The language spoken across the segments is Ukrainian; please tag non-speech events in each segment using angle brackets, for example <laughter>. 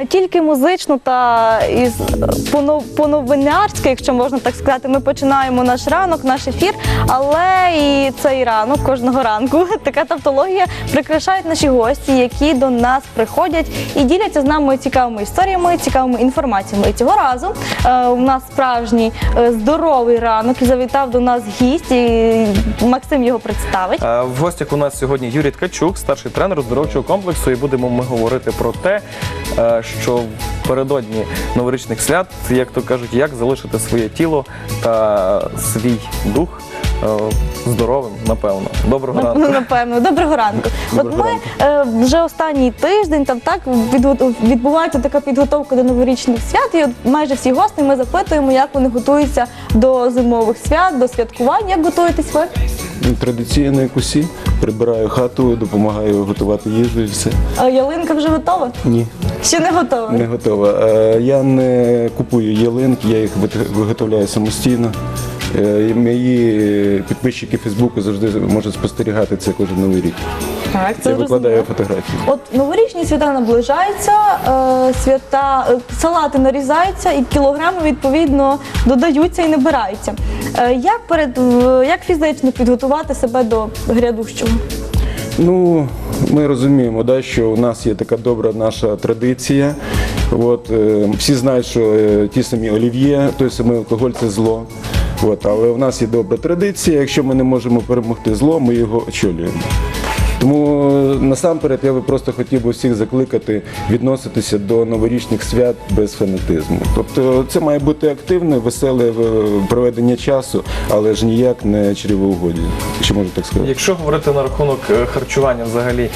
Не тільки музично та із поно- якщо можна так сказати, ми починаємо наш ранок, наш ефір, але і цей ранок кожного ранку <laughs> така тавтологія прикрашають наші гості, які до нас приходять і діляться з нами цікавими історіями, цікавими інформаціями. І цього разу е, у нас справжній е, здоровий ранок і завітав до нас гість. І Максим його представить. Е, В гостях у нас сьогодні Юрій Ткачук, старший тренер оздоровчого комплексу, і будемо ми говорити про те, е, що передодні новорічних свят, як то кажуть, як залишити своє тіло та свій дух е, здоровим, напевно. Доброго Ну, ранку. напевно, доброго ранку. <laughs> Доброго От ми е, вже останній тиждень там так відбувається така підготовка до новорічних свят. І от майже всі гості ми запитуємо, як вони готуються до зимових свят, до святкувань. Як готуєтесь ви? Традиційно як усі. Прибираю хату, допомагаю готувати їжу і все. Е, ялинка вже готова? Ні, Ще не готова? не готова. Е, Я не купую ялинки, я їх вит- виготовляю самостійно. Е, і Мої підписчики Фейсбуку завжди можуть спостерігати це кожен новий рік. Так, Я викладаю зрозуміло. фотографії. От новорічні свята наближаються, е, свята е, салати нарізаються і кілограми відповідно додаються і набираються. Е, як перед в- як фізично підготувати себе до грядущого? Ну, ми розуміємо, да, що у нас є така добра наша традиція. От, е, всі знають, що е, ті самі олів'є, той самий алкоголь це зло. От, але у нас є добра традиція. Якщо ми не можемо перемогти зло, ми його очолюємо. Тому насамперед я би просто хотів би всіх закликати відноситися до новорічних свят без фанатизму. Тобто це має бути активне, веселе е, проведення часу, але ж ніяк не чревоугодя, якщо можна так сказати. Якщо говорити на рахунок е, харчування взагалі,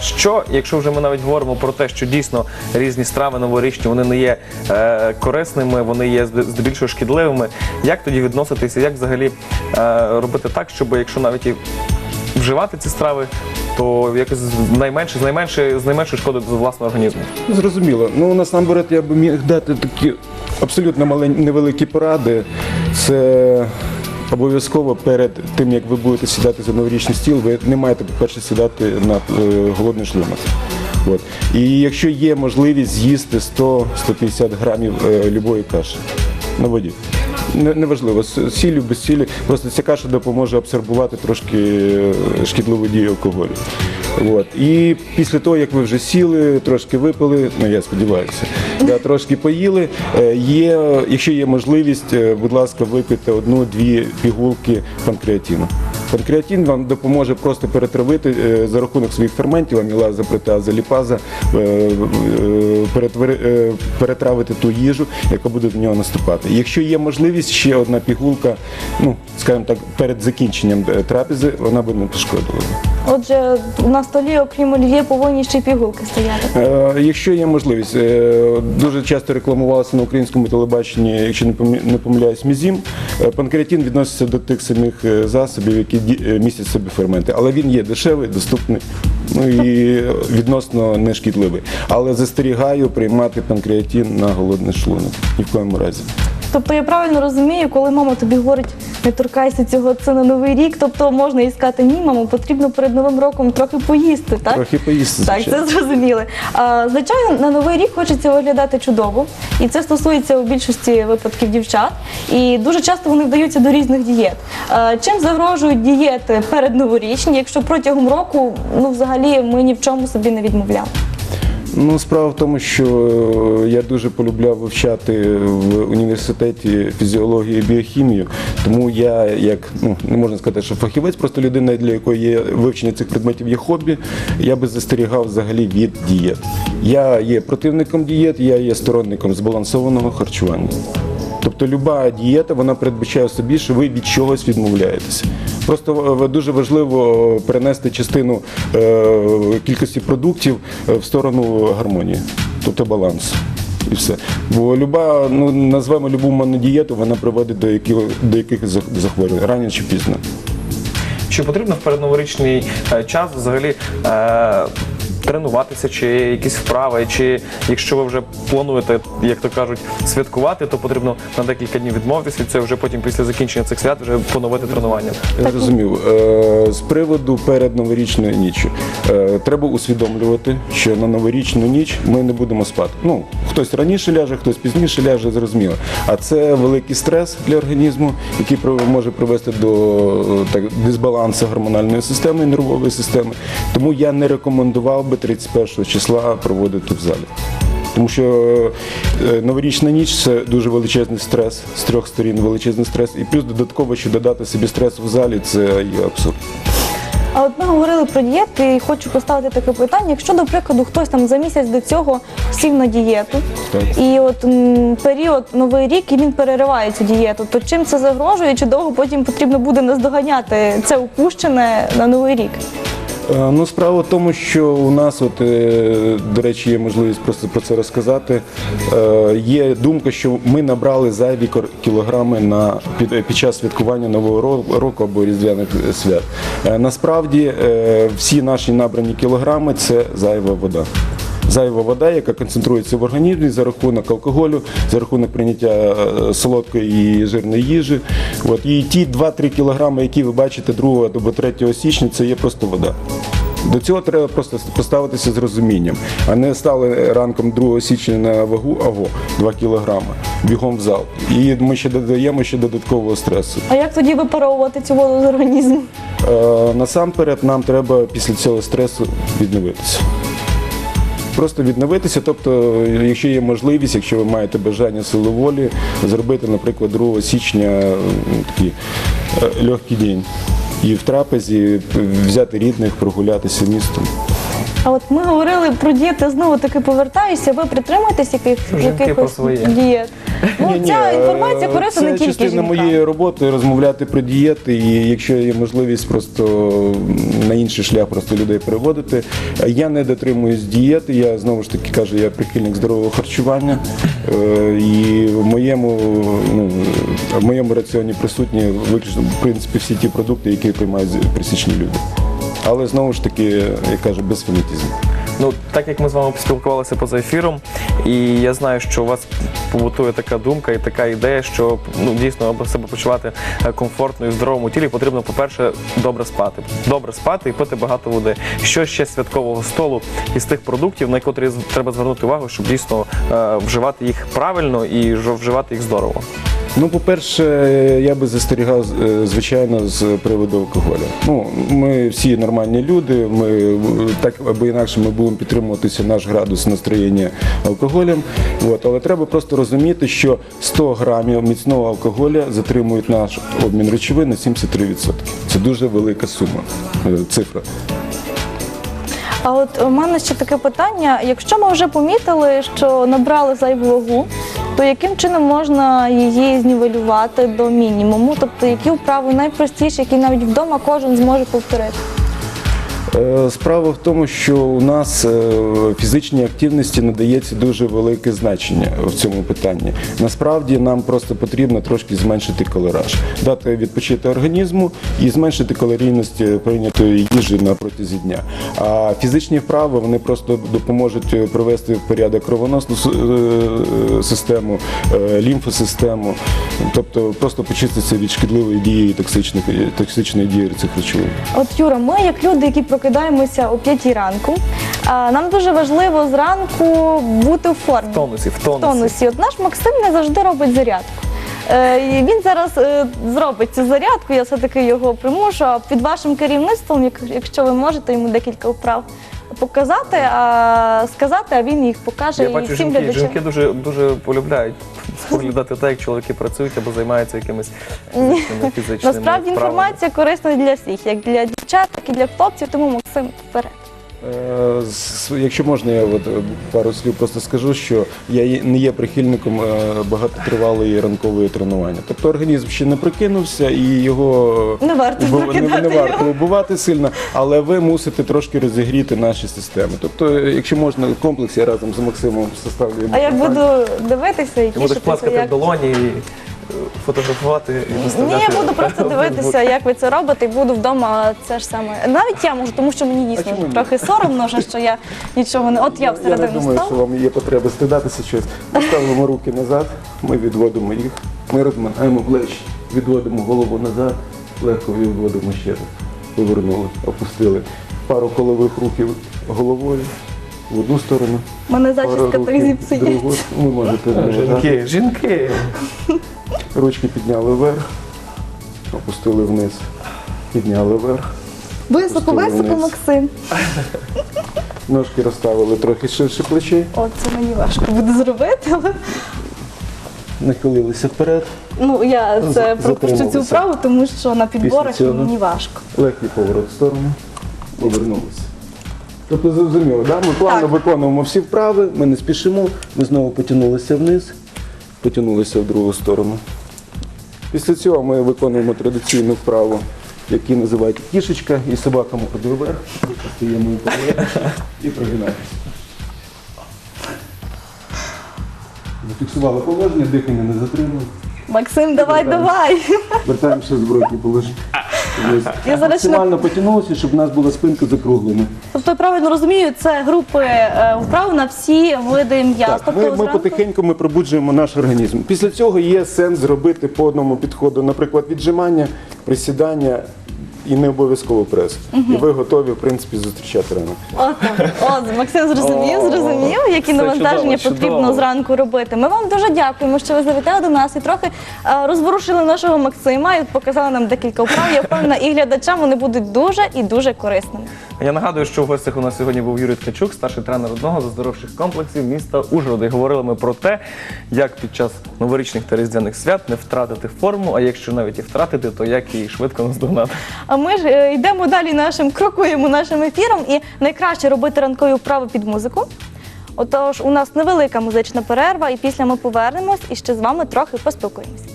що, якщо вже ми навіть говоримо про те, що дійсно різні страви новорічні вони не є е, корисними, вони є зде- здебільшого шкідливими, як тоді відноситися, як взагалі робити так, щоб якщо навіть і вживати ці страви, то якось найменше, з найменше, з найменшою шкодою для власного організму? Зрозуміло. Ну насамперед я би міг дати такі абсолютно малень- невеликі поради. Це обов'язково перед тим, як ви будете сідати за новорічний стіл, ви не маєте, по-перше, сідати на е, голодний шлунок. От. І якщо є можливість з'їсти 100-150 грамів е, любої каші на воді. Не- Неважливо, з сіллю, без сілі. Просто ця каша допоможе абсорбувати трошки е, шкідливу дію алкоголю. От. І після того, як ви вже сіли, трошки випили, ну я сподіваюся, <laughs> да, трошки поїли. е, Є, якщо є можливість, е, будь ласка, випийте одну-дві пігулки панкреатину. Панкреатин вам допоможе просто перетравити е, за рахунок своїх ферментів, амілаза, протеаза, ліпаза, е, е, перетравити ту їжу, яка буде до нього наступати. Якщо є можливість, ще одна пігулка, ну скажімо так, перед закінченням трапези, вона би не пошкодила. Отже, на столі, окрім олів'є, повинні ще й пігулки стояти. Е, Якщо є можливість, е, дуже часто рекламувалося на українському телебаченні, якщо не помиляюсь, мізім. Панкреатин відноситься до тих самих засобів, які ді- е, містять в собі ферменти. Але він є дешевий, доступний, ну і відносно нешкідливий. Але застерігаю приймати панкреатин на голодний шлунок. Ні в коєму разі. Тобто я правильно розумію, коли мама тобі говорить, не торкайся цього, це на новий рік. Тобто можна їй сказати, ні, мамо, потрібно перед новим роком трохи поїсти, так? Трохи поїсти. Так, звичайно. це зрозуміли. А, звичайно, на новий рік хочеться виглядати чудово, і це стосується у більшості випадків дівчат. І дуже часто вони вдаються до різних дієт. А, чим загрожують дієти перед новорічні, якщо протягом року ну взагалі ми ні в чому собі не відмовляли? Ну, справа в тому, що е, я дуже полюбляв вивчати в університеті фізіологію і біохімію, тому я, як ну не можна сказати, що фахівець, просто людина, для якої є вивчення цих предметів є хобі, я би застерігав взагалі від дієт. Я є противником дієт, я є сторонником збалансованого харчування. Тобто люба дієта вона передбачає собі, що ви від чогось відмовляєтеся. Просто е, дуже важливо перенести частину е, кількості продуктів е, в сторону гармонії, тобто балансу. І все. Бо люба, ну назвемо любу монодієту, вона приводить до яких, до зах- захворювань рано чи пізно. Чи потрібно в передноворічний е, час взагалі е, тренуватися, чи якісь вправи, чи якщо ви вже плануєте, як то кажуть, святкувати, то потрібно на декілька днів відмовитися від цього, вже потім після закінчення цих свят вже поновити тренування. Я зрозумів. Е, З приводу перед новорічною ніччю. Е, Треба усвідомлювати, що на новорічну ніч ми не будемо спати. Ну, хтось раніше ляже, хтось пізніше ляже, зрозуміло. А це великий стрес для організму, який може привести до е, так, дисбалансу гормональної системи і нервової системи. Тому я не рекомендував би 31 числа проводити в залі. Тому що е, новорічна ніч це дуже величезний стрес з трьох сторін, величезний стрес. І плюс додатково, що додати собі стрес в залі, це є абсурд. А от ми говорили про дієти і хочу поставити таке питання. Якщо, до прикладу, хтось там за місяць до цього сів на дієту, Так. і от м, період новий рік і він перериває цю дієту, то чим це загрожує? Чи довго потім потрібно буде наздоганяти це упущене на новий рік? Е, Ну, справа в тому, що у нас, от, е, до речі, є можливість просто про це розказати. Е, Є думка, що ми набрали зайві кілограми на, під, час святкування Нового року або Різдвяних свят. Насправді всі наші набрані кілограми це зайва вода. Зайва вода, яка концентрується в організмі за рахунок алкоголю, за рахунок прийняття е, солодкої і жирної їжі. От. І ті 2-3 кілограми, які ви бачите 2 або 3 січня, це є просто вода. До цього треба просто поставитися з розумінням, а не стали ранком 2 січня на вагу, аго, 2 кілограми, бігом в зал. І ми ще додаємо ще додаткового стресу. А як тоді випаровувати цю воду з організму? Е, насамперед нам треба після цього стресу відновитися. Просто відновитися, тобто, якщо є можливість, якщо ви маєте бажання сили волі, зробити, наприклад, 2 січня е, такий е, легкий день. І в трапезі взяти рідних, прогулятися містом. А от ми говорили про дієти, знову таки повертаюся. Ви притримуєтесь яких, якихось дієт? Ну, Ні-ні, ця е, інформація корисна не Це тільки частина жінкам. моєї роботи розмовляти про дієти, і якщо є можливість просто на інший шлях просто людей переводити. Я не дотримуюсь дієти, я знову ж таки кажу, я прихильник здорового харчування. Е, І в моєму, ну, в моєму раціоні присутні виключно в принципі всі ті продукти, які приймають пересічні люди. Але знову ж таки, я кажу, без фанатізму. Ну, так як ми з вами поспілкувалися поза ефіром, і я знаю, що у вас побутує така думка і така ідея, що ну дійсно, аби себе почувати е, комфортно і здоровому тілі, потрібно, по-перше, добре спати. Добре спати і пити багато води. Що ще з святкового столу із тих продуктів, на котрі треба звернути увагу, щоб дійсно е, вживати їх правильно і вживати їх здорово. Ну, по-перше, я би застерігав, е, звичайно, з приводу алкоголю. Ну, ми всі нормальні люди, ми так або інакше ми будемо підтримуватися наш градус настроєння алкоголем. От, але треба просто розуміти, що 100 грамів міцного алкоголя затримують наш обмін речовин на 73%. Це дуже велика сума, е, цифра. А от у мене ще таке питання: якщо ми вже помітили, що набрали зайву вагу, то яким чином можна її знівелювати до мінімуму? Тобто, які вправи найпростіші, які навіть вдома кожен зможе повторити? Е, Справа в тому, що у нас е, фізичній активності надається дуже велике значення в цьому питанні. Насправді нам просто потрібно трошки зменшити калораж, дати відпочити організму і зменшити калорійність е, прийнятої їжі на протязі дня. А фізичні вправи вони просто допоможуть привести в порядок кровоносну систему, лімфосистему, тобто просто почиститися від шкідливої дії і токсичних токсичної дії цих речовин. От Юра, ми як люди, які прокидаємося о 5 ранку, а, нам дуже важливо зранку бути в формі. В тонусі, в В тонусі. тонусі. От наш Максим не завжди робить зарядку. Е, і він зараз е, зробить цю зарядку, я все-таки його примушу. А під вашим керівництвом, як- якщо ви можете йому декілька вправ показати, а сказати, а він їх покаже Я і бачу, всім жінки, глядачам. жінки дуже дуже полюбляють споглядати так, як чоловіки працюють або займаються якимись фізичними <laughs> фізичними Насправді вправами. інформація корисна для всіх, як для дівчат, так і для хлопців, тому Максим вперед. Е, Якщо можна, я от пару слів просто скажу, що я не є прихильником е, багатотривалої ранкової тренування. Тобто організм ще не прокинувся і його Не варто бу- не, не варто його. сильно, але ви мусите трошки розігріти наші системи. Тобто, якщо можна комплекс, я разом з Максимом составлю. А я буду дивитися і Ти будеш тішитися, пласкати в долоні і фотографувати і Ні, я буду просто дивитися, як ви це робите, і буду вдома це ж саме. Навіть я можу, тому що мені дійсно чому ні? трохи соромно, вже, що я нічого не. От я Я не всередину думаю, що став. вам є потреба стидатися щось. Ми ставимо руки назад, ми відводимо їх, ми розминаємо плечі, відводимо голову назад, легко відводимо ще раз. Повернули, опустили. Пару колових рухів головою в одну сторону. У мене пару зачіска так рухів в зіпсує. другу. Ви можете. Жінки, жінки. Ручки підняли вверх, опустили вниз, підняли вверх. Високо, високо, вниз. Максим. <laughs> Ножки розставили трохи ширше плечей, О, це мені важко буде зробити, але нахилилися вперед. ну я це пропущу цю вправу, тому що на підборах цього? мені важко. Легкий поворот в сторону, повернулися. Тобто зрозуміло, да? ми плавно Так. виконуємо всі вправи, ми не спішимо, ми знову потягнулися вниз, потягнулися в другу сторону. Після цього ми виконуємо традиційну вправу, яку називають кішечка, і собака мордою вверх, стаємо і прогинаємося. Зафіксували положення, дихання не затримали. Максим, давай, давай. Вертаємося в зворотні положення. Я зараз Максимально потягнулося, щоб у нас була спинка закруглена. Тобто я правильно розумію, це групи е, вправ на всі види м'яз. Так, тобто ми, ми зранку- потихеньку ми пробуджуємо наш організм. Після цього є сенс зробити по одному підходу, наприклад, віджимання, присідання і не обов'язково прес. І ви готові, в принципі, зустрічати ранок. От, от, Максим зрозумів, зрозумів, які це навантаження чудово, потрібно чудово. зранку робити. Ми вам дуже дякуємо, що ви завітали до нас і трохи е, розворушили нашого Максима і показали нам декілька вправ. Я впевнена, і глядачам вони будуть дуже і дуже корисними. Я нагадую, що в гостях у нас сьогодні був Юрій Ткачук, старший тренер одного з оздоровчих комплексів міста Ужгорода. І говорили ми про те, як під час новорічних та різдвяних свят не втратити форму, а якщо навіть і втратити, то як її швидко наздогнати. Ми ж е, йдемо далі нашим крокуємо нашим ефіром, і найкраще робити ранкові вправи під музику. Отож, у нас невелика музична перерва, і після ми повернемось і ще з вами трохи поспілкуємося.